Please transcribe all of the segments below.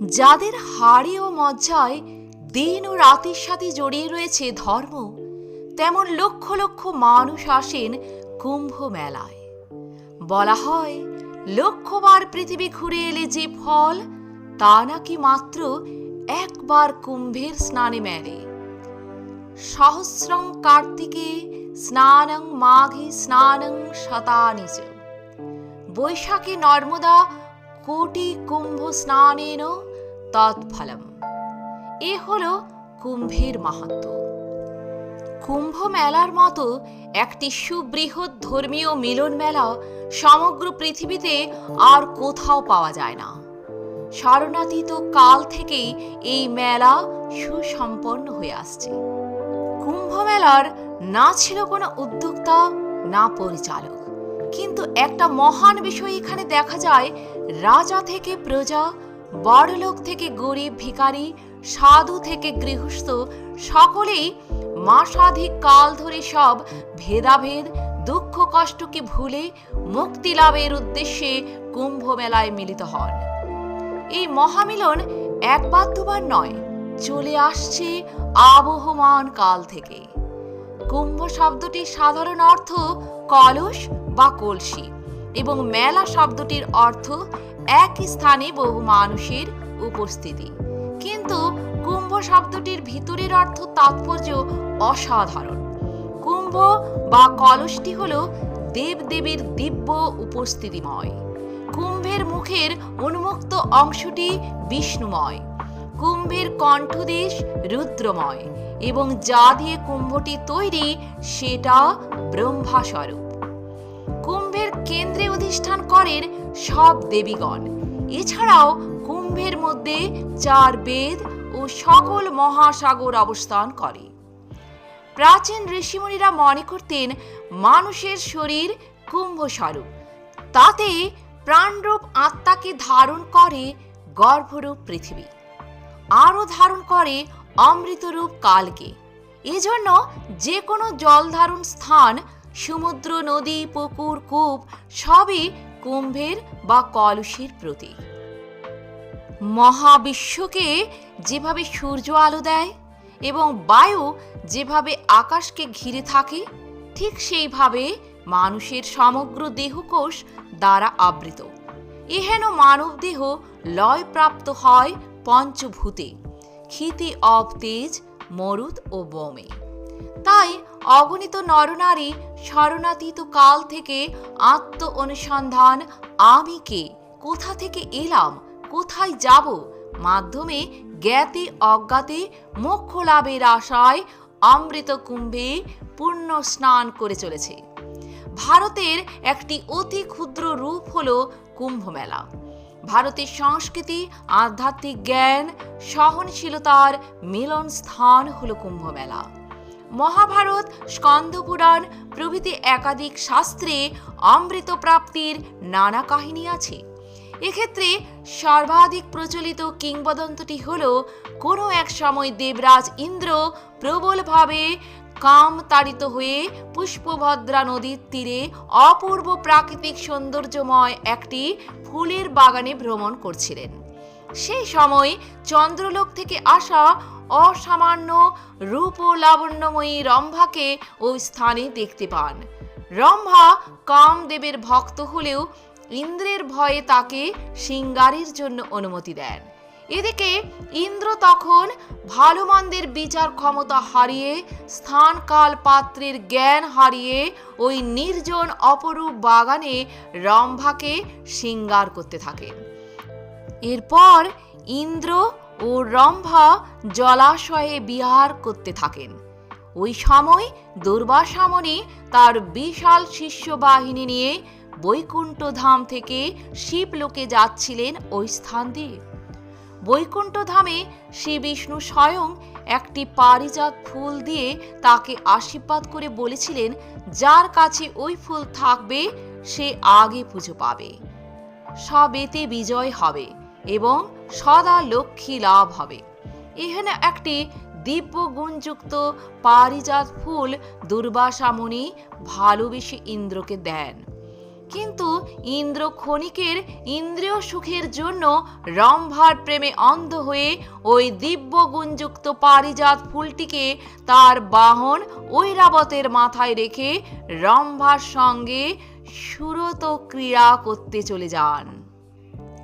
যাদের হাড়ে ও মজ্জায় দিন ও রাতের সাথে জড়িয়ে রয়েছে ধর্ম, তেমন লক্ষ লক্ষ মানুষ আসেন কুম্ভ মেলায়। বলা হয়, লক্ষবার পৃথিবী ঘুরে এলে যে ফল, তা নাকি মাত্র একবার কুম্ভের স্নানে মেলে। সহস্রং কার্তিকে স্নানং মাঘে স্নানং শতানি চ বৈশাখে নর্মদা কোটি কুম্ভ স্নানেন তৎফলম এ হল কুম্ভের মাহাত্ম্য কুম্ভ মেলার মতো একটি সুবৃহৎ ধর্মীয় মিলন মেলা সমগ্র পৃথিবীতে আর কোথাও পাওয়া যায় না শরণাতীত কাল থেকেই এই মেলা সুসম্পন্ন হয়ে আসছে কুম্ভ মেলার না ছিল কোনো উদ্যোক্তা না পরিচালক কিন্তু একটা মহান বিষয় এখানে দেখা যায় রাজা থেকে প্রজা, বড়লোক থেকে গরিব ভিখারি, সাধু থেকে গৃহস্থ, সকলেই মাসাধিক কাল ধরে সব ভেদাভেদ, দুঃখ কষ্টকে ভুলে মুক্তি লাভের উদ্দেশ্যে কুম্ভ মেলায় মিলিত হন। এই মহামিলন একবার দুবার নয়, চলে আসছে আবহমান কাল থেকে। কুম্ভ শব্দটির সাধারণ অর্থ কলস বা কলসি। এবং মেলা শব্দটির অর্থ একই স্থানে বহু মানুষের উপস্থিতি। কিন্তু কুম্ভ শব্দটির ভিতরের অর্থ তাৎপর্য অসাধারণ। কুম্ভ বা কলসটি হল দেবদেবীর দিব্য উপস্থিতিময়। কুম্ভের মুখের উন্মুক্ত অংশটি বিষ্ণুময়। কুম্ভের কণ্ঠদেশ রুদ্রময় এবং যা দিয়ে কুম্ভটি তৈরি, সেটা ব্রহ্মাস্বরূপ। অধিষ্ঠান করেন সব দেবীগণ। এছাড়াও কুম্ভের মধ্যে চার বেদ ও সকল মহাসাগর অবস্থান করে। প্রাচীন ঋষিমুনিরা মনে করতেন মানুষের শরীর কুম্ভ স্বরূপ তাতে প্রাণরূপ আত্মাকে ধারণ করে গর্ভরূপ পৃথিবী। আরও ধারণ করে অমৃতরূপ কালকে। এজন্য যে কোনো জলধারণ স্থান সমুদ্র, নদী, পুকুর, কূপ সবই কুম্ভের বা কলসির প্রতীক। মহাবিশ্বকে যেভাবে সূর্য আলো দেয় এবং বায়ু যেভাবে আকাশকে ঘিরে থাকে, ঠিক সেইভাবে মানুষের সমগ্র দেহকোষ দ্বারা আবৃত। এহেন মানব দেহ লয়প্রাপ্ত হয় পঞ্চভূতে, ক্ষিতি অব তেজ মরুদ ও বোমে। তাই অগণিত নরনারী শরণাতীত কাল থেকে আত্ম অনুসন্ধান আমি কে? কোথা থেকে এলাম? কোথায় যাব? মাধ্যমে, জ্ঞাতে, অজ্ঞাতে, মোক্ষ লাভের আশায় অমৃত কুম্ভে পূর্ণ স্নান করে চলেছে। ভারতের একটি অতি ক্ষুদ্র রূপ হল কুম্ভ মেলা ভারতের সংস্কৃতি, আধ্যাত্মিক জ্ঞান, সহনশীলতার মিলন স্থান হল কুম্ভ মেলা মহাভারত, স্কন্দপুরাণ প্রভৃতি একাধিক শাস্ত্রে অমৃত প্রাপ্তির নানা কাহিনী আছে। এক্ষেত্রে সর্বাধিক প্রচলিত কিংবদন্তটি হল, কোনো এক সময় দেবরাজ ইন্দ্র প্রবলভাবে কাম তাড়িত হয়ে পুষ্পভদ্রা নদীর তীরে অপূর্ব প্রাকৃতিক সৌন্দর্যময় একটি ফুলের বাগানে ভ্রমণ করছিলেন। সেই সময় চন্দ্রলোক থেকে আসা অসামান্য রূপ ও লাবণ্যময়ী রম্ভাকে ওই স্থানে দেখতে পান। রম্ভা কামদেবের ভক্ত হলেও ইন্দ্রের ভয়ে তাকে সিঙ্গারের জন্য অনুমতি দেন। এদিকে ইন্দ্র তখন ভালো মন্দের বিচার ক্ষমতা হারিয়ে স্থান কাল পাত্রের জ্ঞান হারিয়ে ওই নির্জন অপরূপ বাগানে রম্ভাকে সিঙ্গার করতে থাকেন এরপর ইন্দ্র ও রম্ভা জলাশয়ে বিহার করতে থাকেন। ওই সময় দুর্বাসামণি তার বিশাল শিষ্য বাহিনী নিয়ে বৈকুণ্ঠ ধাম থেকে শিবলোকে যাচ্ছিলেন ওই স্থান দিয়ে। বৈকুণ্ঠ ধামে শ্রী বিষ্ণু স্বয়ং একটি পারিজাত ফুল দিয়ে তাকে আশীর্বাদ করে বলেছিলেন, যার কাছে ওই ফুল থাকবে, সে আগে পুজো পাবে। সবেতে বিজয় হবে এবং সদা লক্ষ্মী লাভ হবে। এখানে একটি দিব্য গুণযুক্ত পারিজাত ফুল দুর্বাসা মুনি ভালোবেসে ইন্দ্রকে দেন। কিন্তু ইন্দ্র ক্ষণিকের ইন্দ্রিয় সুখের জন্য রম্ভার প্রেমে অন্ধ হয়ে ওই দিব্য গুণযুক্ত পারিজাত ফুলটিকে তার বাহন ঐরাবতের মাথায় রেখে রম্ভার সঙ্গে সুরত ক্রীড়া করতে চলে যান।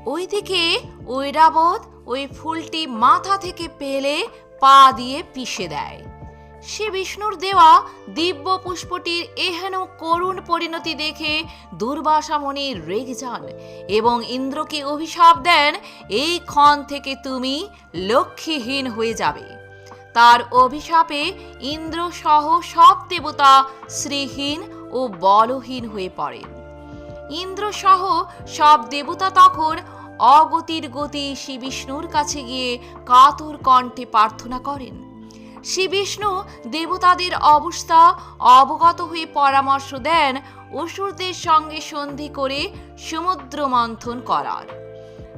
ওইদিকে ঐরাবত ওই ফুলটি মাথা থেকে পেলে পা দিয়ে পিষে দেয়। সে বিষ্ণুর দেওয়া দিব্য পুষ্পটির এহেন করুণ পরিণতি দেখে দুর্বাসা মনি রেগে যান এবং ইন্দ্রকে অভিশাপ দেন, এই ক্ষণ থেকে তুমি লক্ষ্মীহীন হয়ে যাবে। তার অভিশাপে ইন্দ্র সহ সব দেবতা শ্রীহীন ও বলহীন হয়ে পড়েন ইন্দ্র সহ সব দেবতা তখন অগতির গতি শ্রী বিষ্ণুর কাছে গিয়ে কাতর কণ্ঠে প্রার্থনা করেন। শ্রী বিষ্ণু দেবতাদের অবস্থা অবগত হয়ে পরামর্শ দেন অসুরদের সঙ্গে সন্ধি করে সমুদ্র মন্থন করার।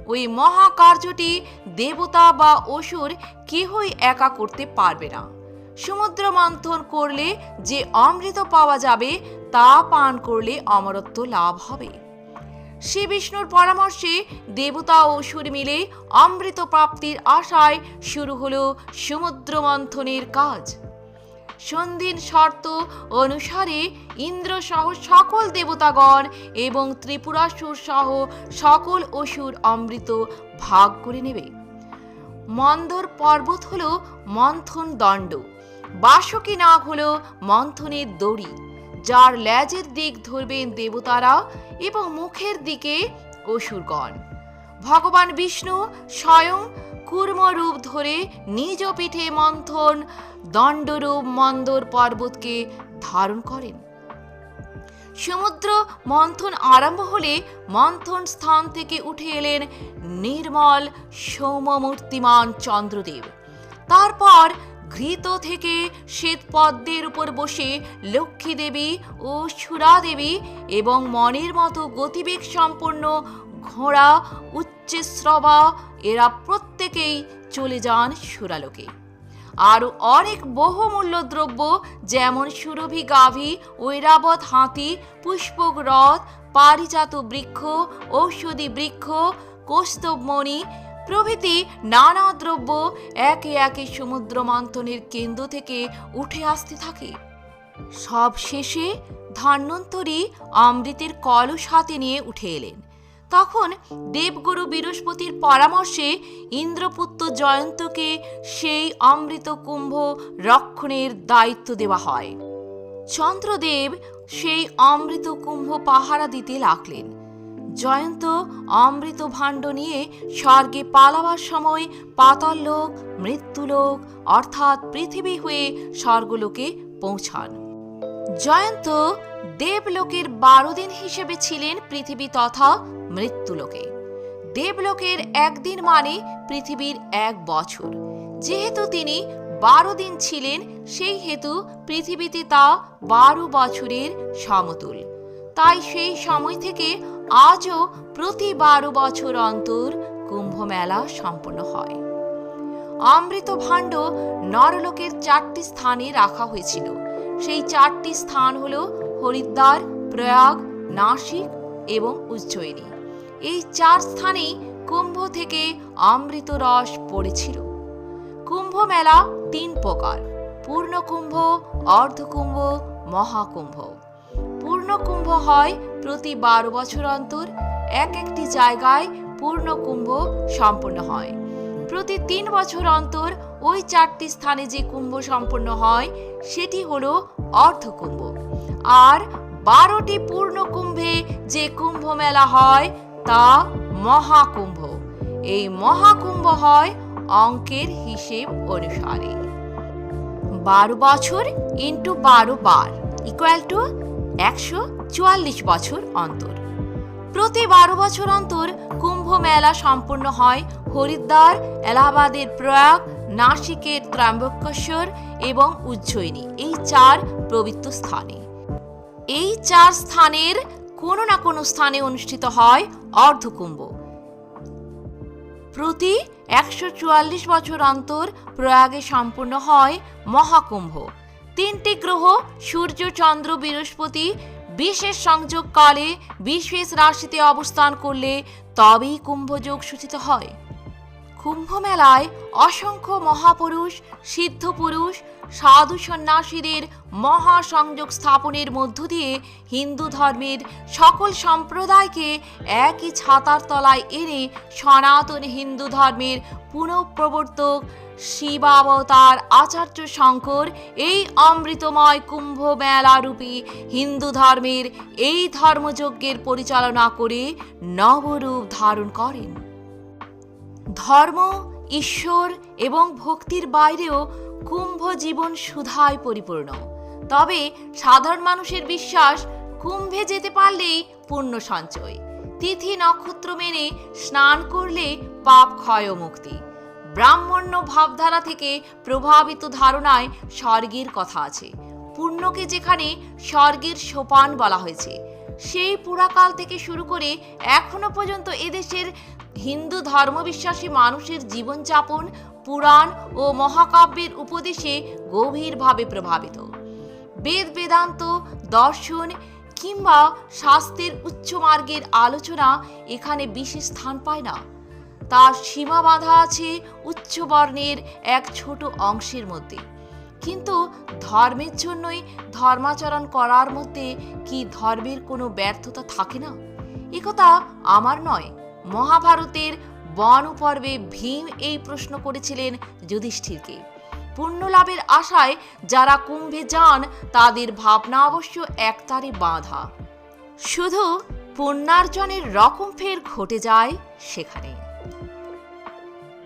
ওই মহাকার্যটি দেবতা বা অসুর কেহই একা করতে পারবে না। সমুদ্র মন্থন করলে যে অমৃত পাওয়া যাবে, তা পান করলে অমরত্ব লাভ হবে। শ্রী বিষ্ণুর পরামর্শে দেবতা ও অসুর মিলে অমৃত প্রাপ্তির আশায় শুরু হলো সমুদ্র মন্থনের কাজ। সন্ধির শর্ত অনুসারে ইন্দ্র সহ সকল দেবতাগণ এবং ত্রিপুরাসুর সহ সকল অসুর অমৃত ভাগ করে নেবে। মন্দর পর্বত হল মন্থন দণ্ড। বাসকী নাগ হল মন্থনের দড়ি, যার ল্যাজের দিক ধরবেন দেবতারা এবং মুখের দিকে অসুরগণ। ভগবান বিষ্ণু স্বয়ং কুর্মরূপ ধরে নিজ পিঠে মন্থন, দণ্ডরূপ মন্দর পর্বতকে ধারণ করেন। সমুদ্র মন্থন আরম্ভ হলে মন্থন স্থান থেকে উঠে এলেন নির্মল সৌমমূর্তিমান চন্দ্রদেব। তারপর ঘৃত থেকে শ্বেত পদ্মের উপর বসে লক্ষ্মী দেবী ও সুরা দেবী এবং মনের মতো গতিবেগ সম্পন্ন ঘোড়া উচ্চশ্রবা এরা প্রত্যেকেই চলে যান সুরালোকে। আরও অনেক বহুমূল্য দ্রব্য যেমন সুরভি গাভী, ঐরাবত হাতি, পুষ্পক রথ, পারিজাত বৃক্ষ, ঔষধি বৃক্ষ কৌস্তবমণি প্রভৃতি নানা দ্রব্য একে একে সমুদ্র মন্থনের কেন্দ্র থেকে উঠে আসতে থাকে। সব শেষে ধন্বন্তরী অমৃতের কলস হাতে নিয়ে উঠে এলেন। তখন দেবগুরু বৃহস্পতির পরামর্শে ইন্দ্রপুত্র জয়ন্তকে সেই অমৃত কুম্ভ রক্ষণের দায়িত্ব দেওয়া হয়। চন্দ্রদেব সেই অমৃত কুম্ভ পাহারা দিতে লাগলেন। জয়ন্ত অমৃত ভাণ্ড নিয়ে স্বর্গে পালাবার সময় পাতাললোক মৃত্যুলোক অর্থাৎ পৃথিবী হয়ে স্বর্গলোকে পৌঁছান। জয়ন্ত দেবলোকের বারো দিন হিসেবে ছিলেন পৃথিবী তথা মৃত্যুলোকে দেবলোকের একদিন মানে পৃথিবীর এক বছর। যেহেতু তিনি বারো দিন ছিলেন, সেই হেতু পৃথিবীতে তা বারো বছরের সমতুল। তাই সেই সময় থেকে আজও প্রতি বারো বছর অন্তর কুম্ভ মেলা সম্পন্ন হয়। অমৃত ভাণ্ড নরলোকের চারটি স্থানে রাখা হয়েছিল। সেই চারটি স্থান হল হরিদ্বার, প্রয়াগ, নাসিক এবং উজ্জয়িনী। এই চার স্থানেই কুম্ভ থেকে অমৃত রস পড়েছিল। কুম্ভ মেলা তিন প্রকার, পূর্ণকুম্ভ, অর্ধকুম্ভ, মহাকুম্ভ। পূর্ণকুম্ভ হয় প্রতি বারো বছর অন্তর এক একটি জায়গায় পূর্ণকুম্ভ সম্পন্ন হয়। প্রতি তিন বছর অন্তর ওই চারটি স্থানে যে কুম্ভ সম্পন্ন হয়, সেটি হলো অর্ধকুম্ভ। আর বারোটি পূর্ণ কুম্ভে যে কুম্ভ মেলা হয়, তা মহাকুম্ভ। এই মহাকুম্ভ হয় অঙ্কের হিসেব অনুসারে। বারো বছর ইন্টু বারো বার ইকুয়াল টু একশো চুয়াল্লিশ বছর অন্তর। প্রতি বারো বছর অন্তর কুম্ভ মেলা সম্পূর্ণ হয় হরিদ্বার, এলাহাবাদের প্রয়াগ, নাসিকের ত্র্যম্বকেশ্বর এবং উজ্জয়িনী, এই চার পবিত্র স্থানে। এই চার স্থানের কোনো না কোনো স্থানে অনুষ্ঠিত হয় অর্ধকুম্ভ। প্রতি একশো চুয়াল্লিশ বছর অন্তর প্রয়াগে সম্পূর্ণ হয় মহাকুম্ভ। তিনটি গ্রহ সূর্য, চন্দ্র, বৃহস্পতি বিশেষ সংযোগকালে বিশেষ রাশিতে অবস্থান করলে তবেই কুম্ভযোগ সূচিত হয়। কুম্ভ মেলায় অসংখ্য মহাপুরুষ সিদ্ধ পুরুষ সাধু সন্ন্যাসীদের মহাসংযোগ স্থাপনের মধ্য দিয়ে হিন্দু ধর্মের সকল সম্প্রদায়কে একই ছাতার তলায় এনে সনাতন হিন্দু ধর্মের পুনঃপ্রবর্তক শিবাবতার আচার্য শঙ্কর, এই অমৃতময় কুম্ভ মেলারূপী হিন্দু ধর্মের এই ধর্মযজ্ঞের পরিচালনা করে নবরূপ ধারণ করেন। ধর্ম, ঈশ্বর এবং ভক্তির বাইরেও কুম্ভ জীবন সুধায় পরিপূর্ণ। তবে সাধারণ মানুষের বিশ্বাস, কুম্ভে যেতে পারলেই পুণ্য সঞ্চয়। তিথি নক্ষত্র মেনে স্নান করলে পাপ ক্ষয় মুক্তি ব্রাহ্মণ্য ভাবধারা থেকে প্রভাবিত ধারণায় স্বর্গের কথা আছে। পুণ্যকে যেখানে স্বর্গের সোপান বলা হয়েছে, সেই পুরাকাল থেকে শুরু করে এখনও পর্যন্ত এদেশের হিন্দু ধর্মবিশ্বাসী মানুষের জীবনযাপন, পুরাণ ও মহাকাব্যের উপদেশে গভীরভাবে প্রভাবিত। বেদ বেদান্ত, দর্শন কিংবা শাস্ত্রের উচ্চ মার্গের আলোচনা এখানে বিশেষ স্থান পায় না। তার সীমা বাঁধা আছে উচ্চ বর্ণের এক ছোট অংশের মধ্যে। কিন্তু ধর্মের জন্যই ধর্মাচরণ করার মধ্যে কি ধর্মের কোনো ব্যর্থতা থাকে না? একথা আমার নয়, মহাভারতের বন পর্বে ভীম এই প্রশ্ন করেছিলেন যুধিষ্ঠিরকে। পুণ্যলাভের আশায় যারা কুম্ভে যান, তাদের ভাবনা অবশ্য একতারে বাঁধা। শুধু পুণ্যার্জনের রকম ফের ঘটে যায় সেখানে।